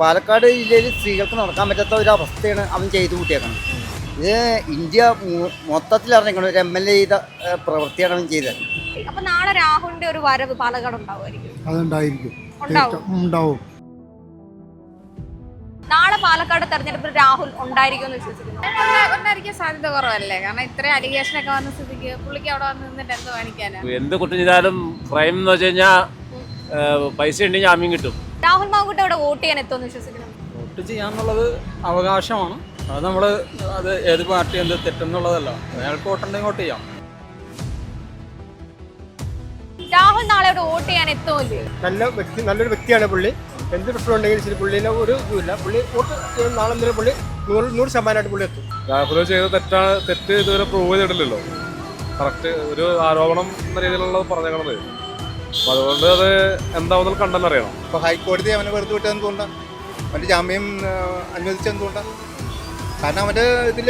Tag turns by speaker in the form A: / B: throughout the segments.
A: പാലക്കാട് ജില്ലയിൽ സ്ത്രീകൾക്ക് നടക്കാൻ പറ്റാത്ത ഒരു അവസ്ഥയാണ് അവൻ ചെയ്തു കൂട്ടിയേക്കണം ഇത് ഇന്ത്യ മൊത്തത്തിൽ അറിഞ്ഞേക്കണം ഒരു എം എൽ എ ചെയ്ത പ്രവൃത്തിയാണ് അവൻ ചെയ്തത്.
B: അപ്പൊ നാളെ രാഹുലിന്റെ ഒരു വരവ് പാലക്കാട് ഉണ്ടാവുമായിരിക്കും.
C: അതുണ്ടായിരിക്കും.
B: ഉണ്ടാവും.
C: ഉണ്ടാവും.
B: നാളെ പാലക്കാട് തെരഞ്ഞെടുപ്പിൽ രാഹുൽ ഉണ്ടായിരിക്കും എന്ന് വിശ്വസിക്കുന്നു.
D: ഉണ്ടായിരിക്കാൻ സാധ്യത കുറവല്ലേ? കാരണം ഇത്രയും അലിഗേഷൻ ഒക്കെ വന്ന സ്ഥിതിക്ക് പുള്ളിക്ക് അവിടെ വന്ന് നിന്നിട്ട് എന്തോ കാണിക്കാനാ?
E: എന്ത് കുറ്റം ചെയ്താലും ക്രൈം എന്ന് വെച്ച് കഴിഞ്ഞാൽ പൈസ ഉണ്ടെങ്കിൽ ജാമ്യം കിട്ടും.
B: രാഹുൽ മാങ്കുട്ടി അവിടെ വോട്ട് ചെയ്യാൻ എത്തുമെന്ന് വിശ്വസിക്കുന്നു.
F: വോട്ട് ചെയ്യാന്നുള്ളത് അവകാശമാണ്. അത് നമ്മൾ അത് ഏത് പാർട്ടി എന്ത് തെറ്റെന്നുള്ളതല്ല. അയാൾക്ക് വോട്ടുണ്ടെങ്കിൽ വോട്ട് ചെയ്യാം.
B: രാഹുൽ നാളെ അവിടെ വോട്ട് ചെയ്യാൻ എത്തുമല്ലേ?
G: നല്ല വ്യക്തി നല്ലൊരു വ്യക്തിയാണ് പുള്ളി. എന്ത് പ്രശ്നം ഉണ്ടെങ്കിലും ശരി പുള്ളിനെ ഒരു ഇതുമില്ല. പുള്ളി വോട്ട് ചെയ്ത് നാളെ എന്തെങ്കിലും പുള്ളി നൂറ് നൂറ് ശതമാനമായിട്ട് പുള്ളി എത്തും.
H: രാഹുൽ ചെയ്ത തെറ്റാണ് തെറ്റ് ഇതുവരെ പ്രൂവ് ചെയ്തിട്ടില്ലല്ലോ. കറക്റ്റ് ഒരു ആരോപണം എന്ന രീതിയിലുള്ളത് പറഞ്ഞേക്കണത്. അപ്പൊ അതുകൊണ്ട് അത് എന്താവുന്നത് കണ്ടെന്നറിയണം
I: ഇപ്പോൾ ഹൈക്കോടതി അവനെ വെറുതെ വിട്ടത് എന്തുകൊണ്ടാണ് അവന്റെ ജാമ്യം അനുവദിച്ചത് എന്തുകൊണ്ടാണ് കാരണം അവന്റെ ഇതിൽ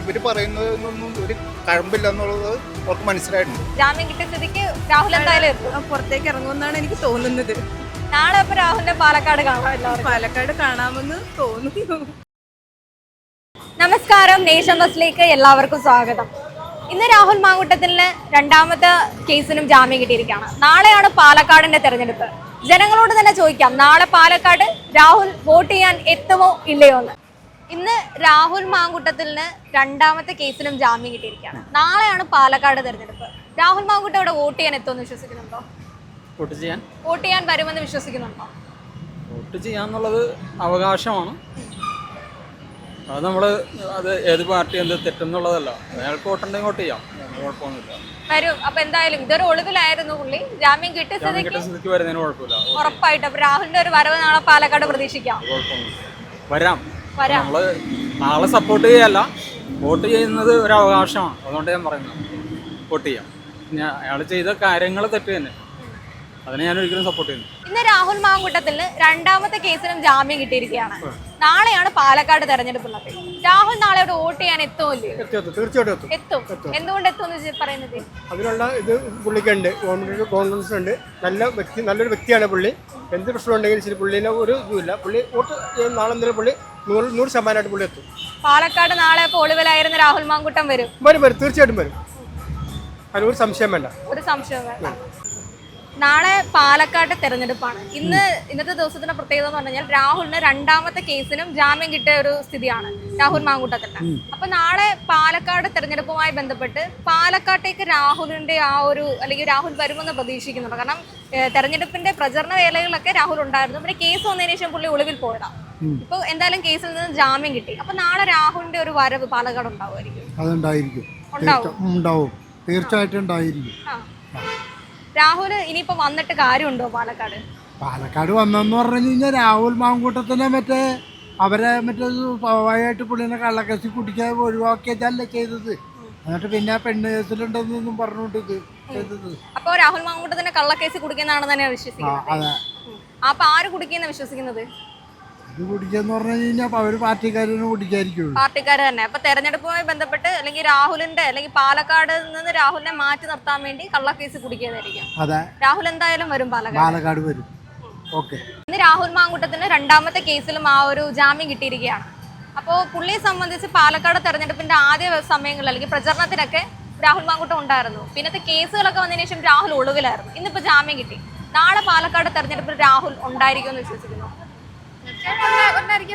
I: ഇവർ പറയുന്നതൊന്നും ഒരു കഴമ്പില്ല എന്നുള്ളത് അവർക്ക് മനസ്സിലായിട്ടുണ്ട്.
B: ജാമ്യം കിട്ടിയ സ്ഥിതിക്ക് രാഹുൽ എന്തായാലും
D: പുറത്തേക്ക് ഇറങ്ങുമെന്നാണ് എനിക്ക് തോന്നുന്നത്.
B: നാളെ അപ്പൊ രാഹുലിന്റെ പാലക്കാട് കാണാം എല്ലാവർക്കും.
D: പാലക്കാട് കാണാമെന്ന് തോന്നുന്നു.
B: നമസ്കാരം നേഷൻ ബസ്സിലേക്ക് എല്ലാവർക്കും സ്വാഗതം. ഇന്ന് രാഹുൽ മാങ്കുട്ടത്തിന് രണ്ടാമത്തെ കേസിനും ജാമ്യം കിട്ടിയിരിക്കുകയാണ്. നാളെയാണ് പാലക്കാടിന്റെ തെരഞ്ഞെടുപ്പ്. ജനങ്ങളോട് തന്നെ ചോദിക്കാം നാളെ പാലക്കാട് രാഹുൽ വോട്ട് ചെയ്യാൻ എത്തുമോ ഇല്ലയോ എന്ന്. ഇന്ന് രാഹുൽ മാങ്കുട്ടത്തിന് രണ്ടാമത്തെ കേസിനും ജാമ്യം കിട്ടിയിരിക്കുകയാണ്. നാളെയാണ് പാലക്കാട് തെരഞ്ഞെടുപ്പ്. രാഹുൽ മാങ്കുട്ട അവിടെ വോട്ട് ചെയ്യാൻ എത്തുമെന്ന് വിശ്വസിക്കുന്നുണ്ടോ?
F: വോട്ട് ചെയ്യാൻ?
B: വോട്ട് ചെയ്യാൻ വരുമെന്ന് വിശ്വസിക്കുന്നുണ്ടോ?
F: വോട്ട് ചെയ്യാന്നുള്ളത് അവകാശമാണ്. അത് നമ്മൾ അത് ഏത് പാർട്ടി എന്ത് തെറ്റെന്നുള്ളതല്ല. അയാൾക്ക് വോട്ടുണ്ടെങ്കിൽ വോട്ട് ചെയ്യാം. കുഴപ്പമൊന്നുമില്ല.
B: വരും. അപ്പൊ എന്തായാലും ഇതൊരു ഒളിവിലായിരുന്നു പുള്ളി. ജാമ്യം കിട്ടിയ
F: ജാമ്യം
B: സ്ഥിതിക്ക്
F: കിട്ടിയ സ്ഥിതിക്ക് വരുന്നതിന് കുഴപ്പമില്ല. വോട്ട് ചെയ്യാം.
B: ഉറപ്പായിട്ടും. അപ്പൊ രാഹുലിന്റെ ഒരു വരവ് നാളെ പാലക്കാട് പ്രതീക്ഷിക്കാം.
F: കുഴപ്പമൊന്നുമില്ല. വരാം.
B: വരാം.
F: നമ്മൾ നാളെ സപ്പോർട്ട് ചെയ്യല്ല. വോട്ട് ചെയ്യുന്നത് ഒരു അവകാശമാണ്. അതുകൊണ്ട് ഞാൻ പറയുന്നത്. വോട്ട് ചെയ്യാം. ഞാൻ അയാൾ ചെയ്ത കാര്യങ്ങൾ തെറ്റ് തന്നെ. അതിനെ ഞാൻ ഒരിക്കലും സപ്പോർട്ട് ചെയ്യുന്നു
B: ഇന്ന് രാഹുൽ മാങ്കുട്ടത്തിൽ രണ്ടാമത്തെ കേസിനും ജാമ്യം കിട്ടിയിരിക്കുകയാണ്. നാളെയാണ് പാലക്കാട് തെരഞ്ഞെടുപ്പുള്ളത് രാഹുൽ നാളെ അവിടെ വോട്ട് ചെയ്യാൻ എത്തുമല്ലേ?
G: എത്തും എത്തും. തീർച്ചയായിട്ടും എത്തും.
B: എന്തുകൊണ്ട് എത്തും പറയുന്നത്?
G: അതിനുള്ള ഇത് പുള്ളിക്കുണ്ട്. ഗവൺമെന്റ് കോൺഫിഡൻസ് ഉണ്ട്. നല്ല വ്യക്തി നല്ലൊരു വ്യക്തിയാണ് പുള്ളി. എന്ത് പ്രശ്നം ഉണ്ടെങ്കിലും ശരി പുള്ളിനെ ഒരു ഇതുമില്ല. പുള്ളി വോട്ട് നാളെ എന്തെങ്കിലും പുള്ളി നൂറ് നൂറ് ശതമാനമായിട്ട് പുള്ളി എത്തും.
B: പാലക്കാട് നാളെ ഇപ്പൊ ഒളിവിലായിരുന്ന രാഹുൽ മാങ്കുട്ടം വരും.
G: വരും വരും. തീർച്ചയായിട്ടും വരും. അതിനൊരു സംശയം വേണ്ട.
B: ഒരു സംശയം വേണ്ട. നാളെ പാലക്കാട് തെരഞ്ഞെടുപ്പാണ്. ഇന്ന് ഇന്നത്തെ ദിവസത്തിന്റെ പ്രത്യേകത എന്ന് പറഞ്ഞാൽ രാഹുലിന് രണ്ടാമത്തെ കേസിനും ജാമ്യം കിട്ടിയ ഒരു സ്ഥിതിയാണ് രാഹുൽ മാങ്കൂട്ടത്തിന്റെ അപ്പൊ നാളെ പാലക്കാട് തെരഞ്ഞെടുപ്പുമായി ബന്ധപ്പെട്ട് പാലക്കാട്ടേക്ക് രാഹുലിന്റെ ആ ഒരു അല്ലെങ്കിൽ രാഹുൽ വരുമെന്ന് പ്രതീക്ഷിക്കുന്നുണ്ട്. കാരണം തെരഞ്ഞെടുപ്പിന്റെ പ്രചരണ വേളകളിലൊക്കെ രാഹുൽ ഉണ്ടായിരുന്നു. പിന്നെ കേസ് വന്നതിന് ശേഷം പുള്ളി ഒളിവിൽ പോയതാ. ഇപ്പൊ എന്തായാലും കേസിൽ നിന്ന് ജാമ്യം കിട്ടി. അപ്പൊ നാളെ രാഹുലിന്റെ ഒരു വരവ് പാലക്കാട് ഉണ്ടാവുമായിരിക്കും.
C: അതുണ്ടായിരിക്കും.
B: ഉണ്ടാവും.
C: തീർച്ചയായിട്ടും ഉണ്ടായിരിക്കും.
B: രാഹുൽ ഇനിയിപ്പോ വന്നിട്ട് കാര്യമുണ്ടോ പാലക്കാട്?
C: പാലക്കാട് വന്നെന്ന് പറഞ്ഞു കഴിഞ്ഞാൽ രാഹുൽ മാങ്കൂട്ടത്തിനെ മറ്റേ അവരെ മറ്റേ സ്വാഭാവികമായിട്ട് പുള്ളിനെ കള്ളക്കസി കുടിക്കാൻ ഒഴിവാക്കിയതല്ല ചെയ്തത്. എന്നിട്ട് പിന്നെ പെണ്ണ് കേസിലുണ്ടെന്നൊന്നും പറഞ്ഞോണ്ട് ഇത് ചെയ്തത്.
B: അപ്പൊ രാഹുൽ മാങ്കൂട്ടത്തിന്റെ കള്ളക്കേസ് കുടിക്കുന്നതാണ് തന്നെ വിശ്വസിക്കുന്നത്. അപ്പൊ ആര് കുടിക്കുന്ന വിശ്വസിക്കുന്നത്?
C: ഇത് കുടിക്കാന്ന് പറഞ്ഞു കഴിഞ്ഞാൽ അവർ പാർട്ടിക്കാരനെ കുടിക്കായിരിക്കുള്ളൂ.
B: പാർട്ടിക്കാർ തന്നെ. അപ്പൊ തെരഞ്ഞെടുപ്പുമായി ബന്ധപ്പെട്ട് അല്ലെങ്കിൽ രാഹുലിന്റെ അല്ലെങ്കിൽ പാലക്കാട് നിന്ന് രാഹുലിനെ മാറ്റി നിർത്താൻ വേണ്ടി കള്ളക്കേസ് കുടിക്കാതായിരിക്കും
C: അതെ.
B: രാഹുൽ എന്തായാലും വരും പാലക്കാട്.
C: പാലക്കാട് വരും. ഓക്കെ.
B: ഇന്ന് രാഹുൽ മാങ്കുട്ടത്തിന് രണ്ടാമത്തെ കേസിലും ആ ഒരു ജാമ്യം കിട്ടിയിരിക്കുകയാണ്. അപ്പോൾ പുള്ളിയെ സംബന്ധിച്ച് പാലക്കാട് തെരഞ്ഞെടുപ്പിന്റെ ആദ്യ സമയങ്ങളിൽ അല്ലെങ്കിൽ പ്രചരണത്തിനൊക്കെ രാഹുൽ മാങ്കുട്ടം ഉണ്ടായിരുന്നു. പിന്നത്തെ കേസുകളൊക്കെ വന്നതിന് ശേഷം രാഹുൽ ഒളിവിലായിരുന്നു. ഇന്നിപ്പോ ജാമ്യം കിട്ടി. നാളെ പാലക്കാട് തെരഞ്ഞെടുപ്പിൽ രാഹുൽ ഉണ്ടായിരിക്കുമെന്ന് വിശ്വസിക്കുന്നു.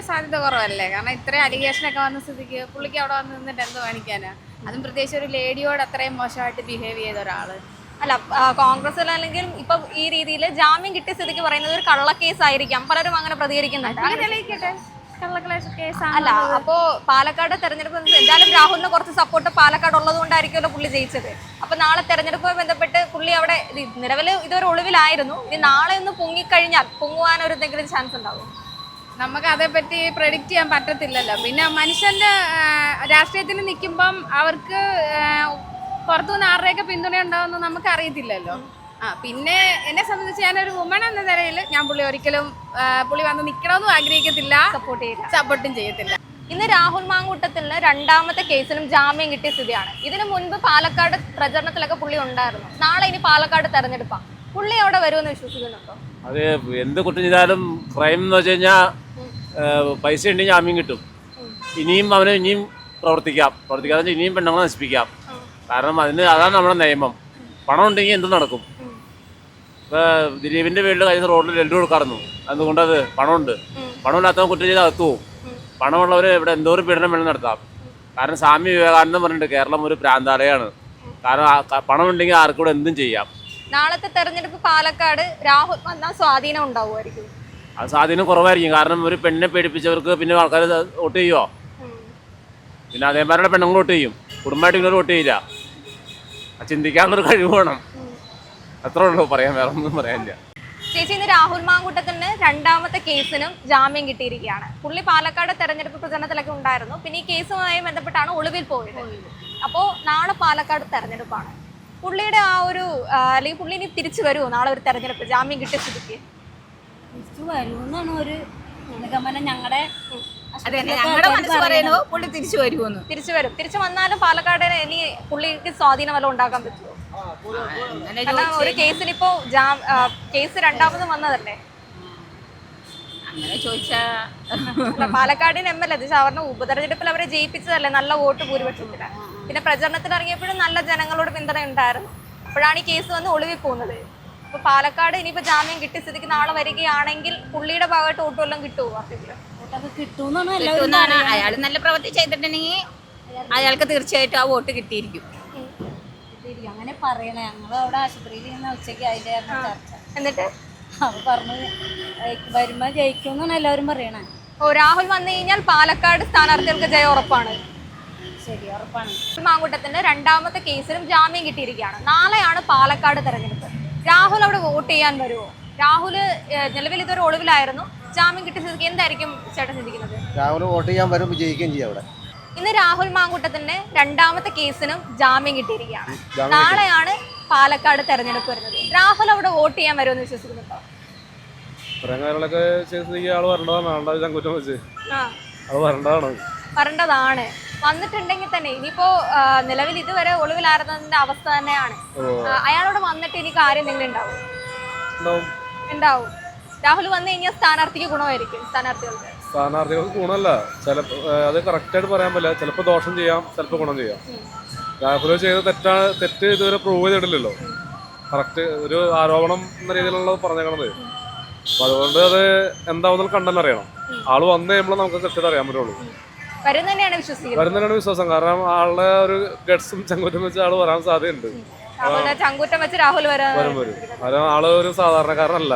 D: സാധ്യത കുറവല്ലേ? കാരണം ഇത്രയും അലിഗേഷൻ ഒക്കെ വന്ന സ്ഥിതിക്ക് പുള്ളിക്ക് അവിടെ വന്ന് നിന്നിട്ട് എന്ത് കാണിക്കാനാ അതും പ്രത്യേകിച്ച് ഒരു ലേഡിയോട് അത്രയും മോശമായിട്ട് ബിഹേവ് ചെയ്ത ഒരാൾ.
B: അല്ല കോൺഗ്രസ് അല്ലെങ്കിൽ ഇപ്പൊ ഈ രീതിയിൽ ജാമ്യം കിട്ടിയ സ്ഥിതിക്ക് പറയുന്നത് ഒരു കള്ളക്കേസ് ആയിരിക്കാം പലരും അങ്ങനെ പ്രതികരിക്കുന്നുണ്ട്.
D: തെളിയിക്കട്ടെ?
B: അല്ല അപ്പോ പാലക്കാട് തെരഞ്ഞെടുപ്പ് എന്തായാലും രാഹുലിന് കുറച്ച് സപ്പോർട്ട് പാലക്കാട് ഉള്ളത് കൊണ്ടായിരിക്കുമല്ലോ പുള്ളി ജയിച്ചത്. അപ്പൊ നാളെ തെരഞ്ഞെടുപ്പുമായി ബന്ധപ്പെട്ട് പുള്ളി അവിടെ നിലവിൽ ഇതൊരു ഒളിവിലായിരുന്നു. ഇനി നാളെ ഒന്ന് പൊങ്ങിക്കഴിഞ്ഞാൽ പൊങ്ങുവാൻ ഒരു എന്തെങ്കിലും ചാൻസ് ഉണ്ടാവും
D: നമുക്ക് അതേപ്പറ്റി പ്രഡിക്റ്റ് ചെയ്യാൻ പറ്റത്തില്ലല്ലോ. പിന്നെ മനുഷ്യന്റെ രാഷ്ട്രീയത്തിന് രാഷ്ട്രീയത്തിൽ നിൽക്കുമ്പം അവർക്ക് പുറത്തുനിന്ന് ആരുടെയൊക്കെ പിന്തുണ ഉണ്ടാവുമെന്ന് നമുക്ക് അറിയത്തില്ലല്ലോ ആ പിന്നെ എന്നെ സംബന്ധിച്ച് ഞാനൊരു വുമൺ എന്ന നിലയിൽ ഞാൻ പുള്ളി ഒരിക്കലും പുള്ളി വന്ന് നിൽക്കണമെന്നും ആഗ്രഹിക്കത്തില്ല.
B: സപ്പോർട്ട് ചെയ്യില്ല.
D: സപ്പോർട്ടും ചെയ്യത്തില്ല.
B: ഇന്ന് രാഹുൽ മാങ്കൂട്ടത്തിന് രണ്ടാമത്തെ കേസിലും ജാമ്യം കിട്ടിയ സ്ഥിതിയാണ്. ഇതിനു മുൻപ് പാലക്കാട് പ്രചരണത്തിലൊക്കെ പുള്ളി ഉണ്ടായിരുന്നു. നാളെ ഇനി പാലക്കാട് തെരഞ്ഞെടുപ്പാണ് പുള്ളി അവിടെ വരുമെന്ന് വിശ്വസിക്കുന്നുണ്ടോ?
E: അത് എന്ത് കുറ്റം ചെയ്താലും ക്രൈം എന്ന് വെച്ച് കഴിഞ്ഞാൽ പൈസ ഉണ്ടെങ്കിൽ ജാമ്യം കിട്ടും. ഇനിയും അവന് ഇനിയും പ്രവർത്തിക്കാം. പ്രവർത്തിക്കാതെ ഇനിയും പെണ്ണുങ്ങളെ നശിപ്പിക്കാം. കാരണം അതിന് അതാണ് നമ്മുടെ നിയമം. പണം ഉണ്ടെങ്കിൽ എന്തും നടക്കും. ഇപ്പോൾ ദിലീപിന്റെ വീട്ടിൽ കഴിഞ്ഞ റോഡിൽ ലഡു കൊടുക്കാറുന്നു അതുകൊണ്ടത് പണമുണ്ട്. പണമില്ലാത്തവൻ കുറ്റം ചെയ്ത് അകത്തു പോകും പണമുള്ളവർ ഇവിടെ എന്തോരം പീഡനം വേണം നടത്താം. കാരണം സ്വാമി വിവേകാനന്ദൻ പറഞ്ഞിട്ട് കേരളം ഒരു പ്രാന്താലയാണ് കാരണം പണം ഉണ്ടെങ്കിൽ ആർക്കും എന്തും ചെയ്യാം.
B: നാളത്തെ തെരഞ്ഞെടുപ്പ് പാലക്കാട് രാഹുൽ വന്നാൽ സ്വാധീനം ഉണ്ടാവുമായിരിക്കും.
E: അത് സ്വാധീനം കുറവായിരിക്കും. കാരണം ഒരു പെണ്ണിനെ പേടിപ്പിച്ചവർക്ക് പിന്നെ ആൾക്കാർ വോട്ട് ചെയ്യുമോ പിന്നെ അതേമാരുടെ പെണ്ണുങ്ങൾ വോട്ട് ചെയ്യും. കുടുംബമായിട്ട് ഇങ്ങനെ വോട്ട് ചെയ്യില്ല. ആ ചിന്തിക്കാനുള്ളൊരു കഴിവ് വേണം. അത്രേ ഉള്ളൂ. പറയാൻ വേറെ ഒന്നും പറയാനില്ല.
B: ചേച്ചി ഇന്ന് രാഹുൽ മാങ്കുട്ടത്തിന് രണ്ടാമത്തെ കേസിനും ജാമ്യം കിട്ടിയിരിക്കുകയാണ്. പുള്ളി പാലക്കാട് തെരഞ്ഞെടുപ്പ് പ്രചരണത്തിലൊക്കെ ഉണ്ടായിരുന്നു. പിന്നെ ഈ കേസുമായി ബന്ധപ്പെട്ടാണ് ഒളിവിൽ പോയത്. അപ്പോൾ നാളെ പാലക്കാട് തെരഞ്ഞെടുപ്പാണ്. പുള്ളിയുടെ ആ ഒരു അല്ലെങ്കിൽ പുള്ളി ഇനി തിരിച്ചു വരുമോ? നാളെ ഒരു തെരഞ്ഞെടുപ്പ് ജാമ്യം കിട്ടിയ സ്ഥിതിക്ക്?
J: തിരിച്ചു വരുമെന്നാണ് ഒരു നിഗമനം ഞങ്ങളുടെ
D: അതെ ഞങ്ങളുടെ മനസ്സ് പറയുന്നു പുള്ളി തിരിച്ചു വരുമെന്ന്
B: തിരിച്ചു വരും. തിരിച്ചു വന്നാലും പാലക്കാട് ഇനി പുള്ളിക്ക് സ്വാധീനം വല്ലതും ഉണ്ടാക്കാൻ പറ്റുമോ? കാരണം ഒരു കേസിന് ഇപ്പോ ജാം കേസ് രണ്ടാമതും വന്നതല്ലേ?
D: അങ്ങനെ ചോദിച്ചാ
B: പാലക്കാടിന് എം എൽ എ സാറിന് ഉപതെരഞ്ഞെടുപ്പിൽ അവരെ ജയിപ്പിച്ചതല്ലേ നല്ല വോട്ട് ഭൂരിപക്ഷത്തിന് പിന്നെ പ്രചരണത്തിന് ഇറങ്ങിയപ്പോഴും നല്ല ജനങ്ങളോട് പിന്തുണ ഉണ്ടായിരുന്നു അപ്പോഴാണ് ഈ കേസ് വന്ന് ഒളിവിൽ പോകുന്നത്. അപ്പൊ പാലക്കാട് ഇനിയിപ്പോ ജാമ്യം കിട്ടി സ്ഥിതിക്ക് നാളെ വരികയാണെങ്കിൽ പുള്ളിയുടെ ഭാഗമായിട്ട് ഓട്ടോ എല്ലാം കിട്ടുമോ പാർട്ടിക്ക്
J: കിട്ടുമെന്നാണ്
D: അയാൾ നല്ല പ്രവൃത്തി ചെയ്തിട്ടുണ്ടെങ്കിൽ അയാൾക്ക് തീർച്ചയായിട്ടും ആ വോട്ട് കിട്ടിയിരിക്കും.
J: അങ്ങനെ പറയണേ. ഞങ്ങൾ അവിടെ ആശുപത്രിയിൽ നിന്ന് ഉച്ചയ്ക്ക് അതിന്റെ ചർച്ച
B: എന്നിട്ട്?
J: അവർ പറഞ്ഞു "ഏയ് വരുമ്പോ ജയിക്കുമെന്നാണ് എല്ലാവരും പറയണേ.
B: ഓ രാഹുൽ വന്നു കഴിഞ്ഞാൽ പാലക്കാട് സ്ഥാനാർത്ഥികൾക്ക് ജയം ഉറപ്പാണ്.
J: ശരി ഉറപ്പാണ്.
B: മാങ്കൂട്ടത്തിന്റെ രണ്ടാമത്തെ കേസിലും ജാമ്യം കിട്ടിയിരിക്കുകയാണ്. നാളെയാണ് പാലക്കാട് തെരഞ്ഞെടുപ്പ്. രാഹുൽ അവിടെ വോട്ട് ചെയ്യാൻ വരുമോ രാഹുൽ നിലവിൽ ഇതൊരു ഒളിവിലായിരുന്നു. ജാമ്യം കിട്ടിയ സ്ഥിതിക്ക് എന്തായിരിക്കും ചേട്ടൻ ചിന്തിക്കുന്നത്?
A: രാഹുൽ വോട്ട് ചെയ്യാൻ വരും വിജയിക്കുകയും ചെയ്യും അവിടെ.
B: ഇന്ന് രാഹുൽ മാങ്കൂട്ടത്തിന്റെ രണ്ടാമത്തെ കേസിനും ജാമ്യം കിട്ടിയിരിക്കുകയാണ്. നാളെയാണ് പാലക്കാട് തെരഞ്ഞെടുപ്പ് വരുന്നത്. രാഹുൽ അവിടെ വോട്ട് ചെയ്യാൻ വരുമെന്ന് വിശ്വസിക്കുന്നുണ്ടോ?
H: ഇത്രയും കാര്യങ്ങളൊക്കെ ആൾ വരേണ്ടതാണ് ആളുടെ ചങ്കുറ്റം വെച്ച്.
B: ആ.
H: അത് വരേണ്ടതാണ്.
B: വരേണ്ടതാണ്. വന്നിട്ടുണ്ടെങ്കിൽ തന്നെ ഇനിയിപ്പോ നിലവിൽ ഇതുവരെ ഒളിവിലായിരുന്നതിന്റെ അവസ്ഥ തന്നെയാണ്. അയാളോട് വന്നിട്ട് ഇനി കാര്യം എന്തെങ്കിലും ഉണ്ടാവും.
H: ഉണ്ടാവും.
B: രാഹുൽ വന്നു കഴിഞ്ഞാൽ സ്ഥാനാർത്ഥിക്ക് ഗുണമായിരിക്കും സ്ഥാനാർത്ഥികൾക്ക്.
H: സ്ഥാനാർത്ഥികൾക്ക് ഗുണമല്ല. ചിലപ്പോൾ അത് കറക്റ്റായിട്ട് പറയാൻ പറ്റില്ല. ചിലപ്പോൾ ദോഷം ചെയ്യാം ചിലപ്പോൾ ഗുണം ചെയ്യാം. രാഹുൽ ചെയ്ത തെറ്റാണ് തെറ്റ് ഇതുവരെ പ്രൂവ് ചെയ്തിട്ടില്ലല്ലോ. കറക്റ്റ് ഒരു ആരോപണം എന്ന രീതിയിലുള്ളത് പറഞ്ഞേക്കണത്. അപ്പൊ അതുകൊണ്ട് അത് എന്താവുന്ന കണ്ടെന്നറിയണം. ആൾ വന്നു കഴിയുമ്പോൾ നമുക്ക് കൃത്യത അറിയാൻ പറ്റുള്ളൂ.
B: വരും തന്നെയാണ് വിശ്വസിക്കുന്നത്.
H: വരുന്നതിനാണ് വിശ്വാസം. കാരണം ആളുടെ ഒരു ഗഡ്സും ചങ്കൂറ്റം വെച്ച് ആൾ വരാൻ സാധ്യതയുണ്ട്.
B: ചങ്കൂറ്റം വെച്ച് രാഹുൽ വരാൻ
H: വരും വരും. കാരണം ആൾ ഒരു സാധാരണക്കാരനല്ല.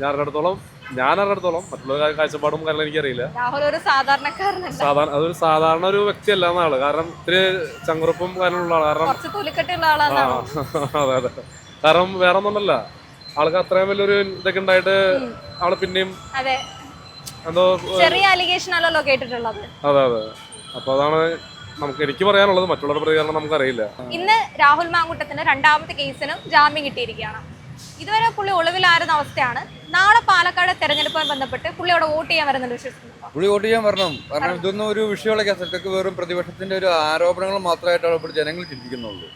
H: ഞാൻ അറിഞ്ഞിടത്തോളം ഞാൻ അറിഞ്ഞിടത്തോളം മറ്റുള്ള കാഴ്ചപ്പാടും കാര്യങ്ങളും എനിക്കറിയില്ല.
B: രാഹുൽ ഒരു സാധാരണക്കാരനല്ല.
H: സാധാരണ അതൊരു സാധാരണ ഒരു വ്യക്തിയല്ല ആൾ കാരണം ഇത്തിരി ചങ്കുറപ്പും കാര്യമുള്ള ആൾ. കാരണം
B: കുറച്ച് തൊലിക്കെട്ടുള്ള ആളാണ്
H: അതെ അതെ. കാരണം വേറെ ഒന്നുമല്ല ആൾക്ക് അത്രയും വലിയൊരു ഇതൊക്കെ ഉണ്ടായിട്ട് ആൾ പിന്നെയും എന്തോ
B: ചെറിയ അലിഗേഷൻ അല്ലല്ലോ കേട്ടിട്ടുള്ളത്.
H: അതെ അതെ. അപ്പൊ അതാണ് നമുക്ക് എനിക്ക് പറയാനുള്ളത് മറ്റുള്ളവരുടെ പ്രതികരണം നമുക്കറിയില്ല.
B: ഇന്ന് രാഹുൽ മാങ്കുട്ടത്തിന് രണ്ടാമത്തെ കേസിനും ജാമ്യം കിട്ടിയിരിക്കുകയാണ്. ഇതുവരെ പുള്ളി ഒളിവിലായിരുന്ന അവസ്ഥയാണ്. നാളെ പാലക്കാട് തെരഞ്ഞെടുപ്പുമായി ബന്ധപ്പെട്ട് പുള്ളി അവിടെ വോട്ട് ചെയ്യാൻ വരുന്നുണ്ട് വിശ്വസിക്കുന്നു
K: പുള്ളി വോട്ട് ചെയ്യാൻ വരണം. കാരണം ഇതൊന്നും ഒരു വിഷയമുള്ള കേസ് വെറും പ്രതിപക്ഷത്തിന്റെ ഒരു ആരോപണങ്ങൾ മാത്രമായിട്ടാണ് ഇപ്പോൾ ജനങ്ങൾ ചിന്തിക്കുന്നുള്ളൂ.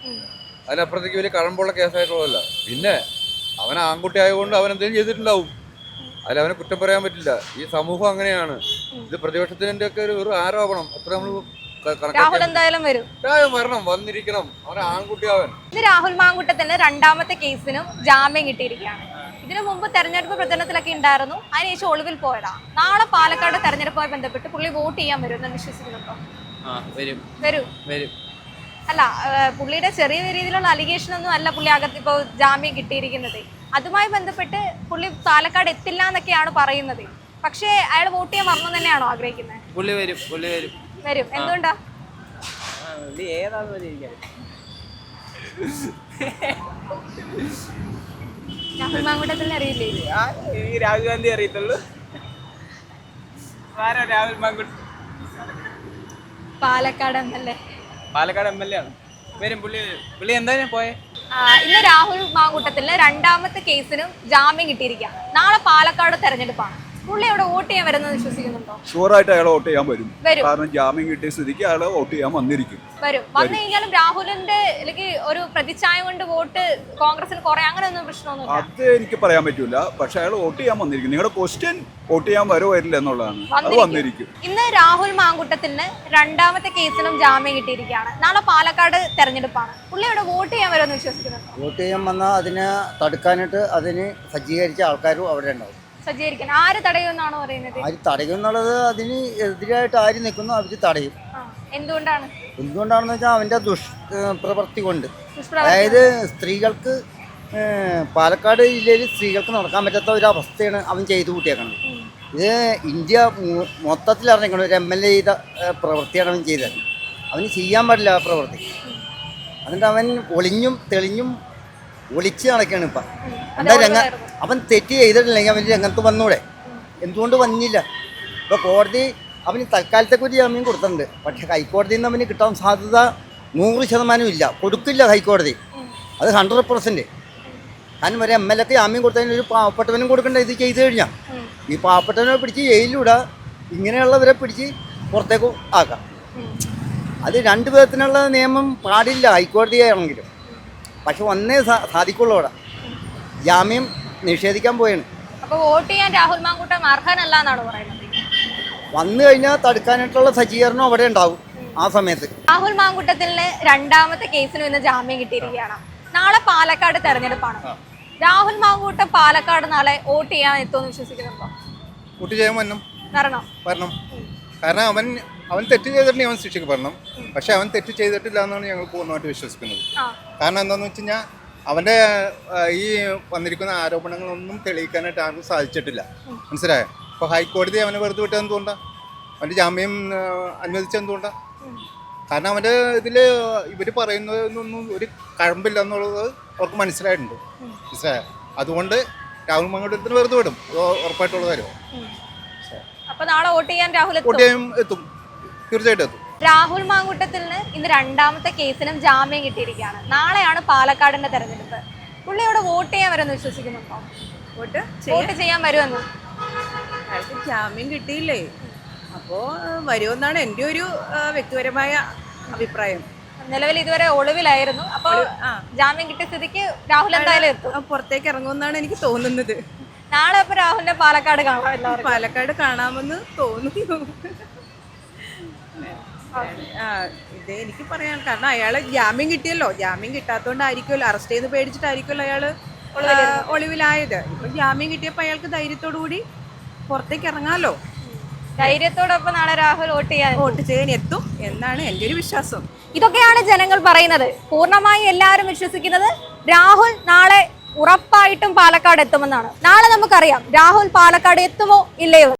K: അതിനപ്പുറത്തേക്ക് വലിയ കഴമ്പുള്ള കേസായിട്ടുള്ളതല്ല. പിന്നെ അവൻ ആൺകുട്ടി ആയതുകൊണ്ട് അവൻ എന്തെങ്കിലും ചെയ്തിട്ടുണ്ടാവും. അതിൽ അവനെ കുറ്റം പറയാൻ പറ്റില്ല. ഈ സമൂഹം അങ്ങനെയാണ്. ഇത് പ്രതിപക്ഷത്തിന്റെ ഒക്കെ ഒരു വെറും ആരോപണം. അത്ര നമ്മൾ
B: രാഹുൽ എന്തായാലും വരും.
K: വരണം. വന്നിരിക്കണം. ആൺകുട്ടി അവൻ.
B: ഇന്ന് രാഹുൽ മാങ്കുട്ടത്തിന് രണ്ടാമത്തെ കേസിനും ജാമ്യം കിട്ടിയിരിക്കുകയാണ്. ഇതിനു മുമ്പ് തെരഞ്ഞെടുപ്പ് പ്രചരണത്തിലൊക്കെ ഉണ്ടായിരുന്നു. അതിനുശേഷം ഒളിവിൽ പോയതാ. നാളെ പാലക്കാട് തെരഞ്ഞെടുപ്പുമായി ബന്ധപ്പെട്ട് പുള്ളി വോട്ട് ചെയ്യാൻ വരും എന്ന് വിശ്വസിക്കുന്നുണ്ടോ?
K: വരും.
B: വരും.
K: വരും.
B: അല്ല പുള്ളിയുടെ ചെറിയ രീതിയിലുള്ള അലിഗേഷൻ ഒന്നും അല്ല പുള്ളി അകത്ത് ഇപ്പോൾ ജാമ്യം കിട്ടിയിരിക്കുന്നത്. അതുമായി ബന്ധപ്പെട്ട് പുള്ളി പാലക്കാട് എത്തില്ല എന്നൊക്കെയാണ് പറയുന്നത്. പക്ഷേ അയാൾ വോട്ട് ചെയ്യാൻ വരണം തന്നെയാണോ ആഗ്രഹിക്കുന്നത്?
K: പുള്ളി വരും പുള്ളി വരും.
B: വരും. എന്തുകൊണ്ടാ? രാഹുൽ മാങ്കുട്ടത്തിന് അറിയില്ലേ?
K: രാഹുൽ ഗാന്ധി അറിയത്തുള്ളൂ. രാഹുൽ മാങ്കുട്ട്
B: പാലക്കാട് എന്നല്ലേ
K: പാലക്കാട് എം എൽ എ ആണ്. വരും പുള്ളി പുള്ളി എന്തായാലും പോയെ.
B: ഇന്ന് രാഹുൽ മാങ്കൂട്ടത്തിന് രണ്ടാമത്തെ കേസിനും ജാമ്യം കിട്ടിയിരിക്കുകയാണ്. നാളെ പാലക്കാട് തെരഞ്ഞെടുപ്പാണ്. പുള്ളി അവിടെ വോട്ട് ചെയ്യാൻ വരുന്നത് വിശ്വസിക്കുന്നുണ്ടോ?
L: ഷുവറായിട്ട് അയാൾ വോട്ട് ചെയ്യാൻ വരും.
B: വരും.
L: കാരണം ജാമ്യം കിട്ടിയ സ്ഥിതിക്ക് അയാൾ വോട്ട് ചെയ്യാൻ വന്നിരിക്കും.
B: വരും. വന്നു കഴിഞ്ഞാലും രാഹുലിന്റെ അല്ലെങ്കിൽ ഒരു പ്രതിച്ഛായ കൊണ്ട് വോട്ട് കോൺഗ്രസിന് കുറെ അങ്ങനെ ഒന്നും പ്രശ്നമൊന്നുമില്ല
L: അത് എനിക്ക് പറയാൻ പറ്റൂല. പക്ഷെ അയാൾ വോട്ട് ചെയ്യാൻ വന്നിരിക്കും. നിങ്ങളുടെ ക്വസ്റ്റ്യൻ വോട്ട് ചെയ്യാൻ വരോ വരില്ല എന്നുള്ളതാണ്. അത് വന്നിരിക്കും.
B: ഇന്ന് രാഹുൽ മാങ്കുട്ടത്തിന് രണ്ടാമത്തെ കേസിനും ജാമ്യം കിട്ടിയിരിക്കുകയാണ്. നാളെ പാലക്കാട് തെരഞ്ഞെടുപ്പാണ്. പുള്ളി അവിടെ വോട്ട് ചെയ്യാൻ വരുമെന്ന് വിശ്വസിക്കുന്നു
A: വോട്ട് ചെയ്യാൻ വന്നാൽ അതിനെ തടുക്കാനായിട്ട് അതിന് സജ്ജീകരിച്ച ആൾക്കാരും അവിടെ ഉണ്ടാവും.
B: സജ്ജീകരിക്കാൻ ആര് തടയുമെന്നാണോ പറയുന്നത്?
A: ആര് തടയും എന്നുള്ളത് അതിന് എതിരായിട്ട് ആര് നിൽക്കുന്നു അവർ തടയും.
B: എന്തുകൊണ്ടാണ്?
A: എന്തുകൊണ്ടാണെന്ന് വെച്ചാൽ അവന്റെ ദുഷ് പ്രവൃത്തി കൊണ്ട്. അതായത് സ്ത്രീകൾക്ക് പാലക്കാട് ജില്ലയിൽ സ്ത്രീകൾക്ക് നടക്കാൻ പറ്റാത്ത ഒരു അവസ്ഥയാണ് അവൻ ചെയ്തു കൂട്ടിയേക്കണത്. ഇത് ഇന്ത്യ മൊത്തത്തിൽ അറിഞ്ഞേക്കണം ഒരു എം എൽ എ ചെയ്ത പ്രവൃത്തിയാണ് അവൻ ചെയ്തത്. അവന് ചെയ്യാൻ പാടില്ല ആ പ്രവൃത്തി. എന്നിട്ട് അവൻ ഒളിഞ്ഞും തെളിഞ്ഞും ഒളിച്ച് നടക്കുകയാണ് ഇപ്പം. എന്താ രംഗ അവൻ തെറ്റ് ചെയ്തിട്ടില്ലെങ്കിൽ അവൻ രംഗത്ത് വന്നൂടെ? എന്തുകൊണ്ട് വന്നില്ല? ഇപ്പോൾ കോടതി അവന് തൽക്കാലത്തേക്ക് ഒരു ജാമ്യം കൊടുത്തിട്ടുണ്ട്. പക്ഷേ ഹൈക്കോടതിയിൽ നിന്ന് അവന് കിട്ടാൻ സാധ്യത നൂറ് ശതമാനം ഇല്ല. കൊടുക്കില്ല ഹൈക്കോടതി. അത് ഹൺഡ്രഡ് പെർസെന്റ് കാരണം വരെ എം എൽ എക്ക് ജാമ്യം കൊടുത്തതിന് ഒരു പാവപ്പെട്ടവനും കൊടുക്കണ്ട ഇത് ചെയ്തു കഴിഞ്ഞാൽ ഈ പാവപ്പെട്ടവനെ പിടിച്ച് ജയിലിലൂടെ ഇങ്ങനെയുള്ളവരെ പിടിച്ച് പുറത്തേക്ക് ആക്കാം. അത് രണ്ട് വിധത്തിനുള്ള നിയമം പാടില്ല ഹൈക്കോടതിയാണെങ്കിലും. പക്ഷെ ഒന്നേ സാ- സാധിക്കുള്ളൂ അവിടെ. ജാമ്യം നിഷേധിക്കാൻ പോയാണ്
B: അപ്പൊ വോട്ട് ചെയ്യാൻ രാഹുൽ മാങ്കൂട്ടം അർഹനല്ല എന്നാണ് പറയുന്നത്?
A: വന്നു കഴിഞ്ഞാൽ തടുക്കാനായിട്ടുള്ള സജ്ജീകരണം അവിടെ ഉണ്ടാവും ആ സമയത്ത്.
B: രാഹുൽ മാങ്കൂട്ടത്തിന് രണ്ടാമത്തെ കേസിനും ഇന്ന് ജാമ്യം കിട്ടിയിരിക്കുകയാണ്. നാളെ പാലക്കാട് തെരഞ്ഞെടുപ്പാണ്. രാഹുൽ മാങ്കൂട്ടം പാലക്കാട് നാളെ വോട്ട് ചെയ്യാൻ എത്തുമെന്ന് വിശ്വസിക്കുന്നുണ്ടോ?
I: വോട്ട് ചെയ്യാൻ വരണം.
B: വരണം.
I: വരണം. കാരണം അവൻ അവൻ തെറ്റ് ചെയ്തിട്ടുണ്ടെങ്കിൽ അവൻ ശിക്ഷിക്കപ്പെടണം പക്ഷെ അവൻ തെറ്റ് ചെയ്തിട്ടില്ല എന്നാണ് ഞങ്ങൾ പൂർണമായിട്ട് വിശ്വസിക്കുന്നത്. കാരണം എന്താണെന്ന് വെച്ച് കഴിഞ്ഞാൽ അവന്റെ ഈ വന്നിരിക്കുന്ന ആരോപണങ്ങളൊന്നും തെളിയിക്കാനായിട്ട് ആർക്കും സാധിച്ചിട്ടില്ല. മനസ്സിലായോ? അപ്പോൾ ഹൈക്കോടതി അവനെ വെറുതെ വിട്ടത് എന്തുകൊണ്ടാണ് അവന്റെ ജാമ്യം അനുവദിച്ചത് എന്തുകൊണ്ടാണ് കാരണം അവന്റെ ഇതിൽ ഇവർ പറയുന്നതൊന്നും ഒരു കഴമ്പില്ല എന്നുള്ളത് അവർക്ക് മനസ്സിലായിട്ടുണ്ട്. മനസ്സിലായോ? അതുകൊണ്ട് രാഹുൽ മങ്കടത്തിന് വെറുതെ വിടും. അത് ഉറപ്പായിട്ടുള്ള കാര്യമാണ്.
B: വോട്ട് ചെയ്യാൻ എത്തും.
I: തീർച്ചയായിട്ടും എത്തും.
B: രാഹുൽ മാങ്കൂട്ടത്തിന് ഇന്ന് രണ്ടാമത്തെ കേസിനും ജാമ്യം കിട്ടിയിരിക്കുകയാണ്. നാളെയാണ് പാലക്കാടിന്റെ തെരഞ്ഞെടുപ്പ്. പുള്ളി അവിടെ വോട്ട് ചെയ്യാൻ വരുമെന്ന് വിശ്വസിക്കുന്നുണ്ടോ?
M: വോട്ട്
B: വോട്ട് ചെയ്യാൻ വരുമെന്ന്.
M: അയാൾക്ക് ജാമ്യം കിട്ടിയില്ലേ? അപ്പോ വരുമെന്നാണ് എന്റെ ഒരു ആ, വ്യക്തിപരമായ അഭിപ്രായം.
B: നിലവിൽ ഇതുവരെ ഒളിവിലായിരുന്നു. അപ്പോൾ ജാമ്യം കിട്ടിയ സ്ഥിതിക്ക് രാഹുൽ എന്തായാലും എത്തും.
M: ആ, പുറത്തേക്ക് ഇറങ്ങുമെന്നാണ് എനിക്ക് തോന്നുന്നത്.
B: നാളെ അപ്പൊ രാഹുലിനെ പാലക്കാട് കാണാം
M: പാലക്കാട് കാണാമെന്ന് തോന്നുന്നു. ആ ഇത് എനിക്ക് പറയാൻ കാരണം അയാൾ ജാമ്യം കിട്ടിയല്ലോ. ജാമ്യം കിട്ടാത്തോണ്ടായിരിക്കുമല്ലോ അറസ്റ്റ് ചെയ്ത് പേടിച്ചിട്ടായിരിക്കുമല്ലോ അയാൾ ഒളിവിലായത്. ഇപ്പൊ ജാമ്യം കിട്ടിയപ്പോൾ അയാൾക്ക് ധൈര്യത്തോടു കൂടി പുറത്തേക്ക് ഇറങ്ങാമല്ലോ
B: ധൈര്യത്തോടൊപ്പം നാളെ രാഹുൽ വോട്ട് ചെയ്യാൻ
M: വോട്ട് ചെയ്യാൻ എത്തും എന്നാണ് എന്റെ ഒരു വിശ്വാസം.
B: ഇതൊക്കെയാണ് ജനങ്ങൾ പറയുന്നത്. പൂർണമായി എല്ലാവരും വിശ്വസിക്കുന്നത് രാഹുൽ നാളെ ഉറപ്പായിട്ടും പാലക്കാട് എത്തുമെന്നാണ്. നാളെ നമുക്കറിയാം രാഹുൽ പാലക്കാട് എത്തുമോ ഇല്ലയോ.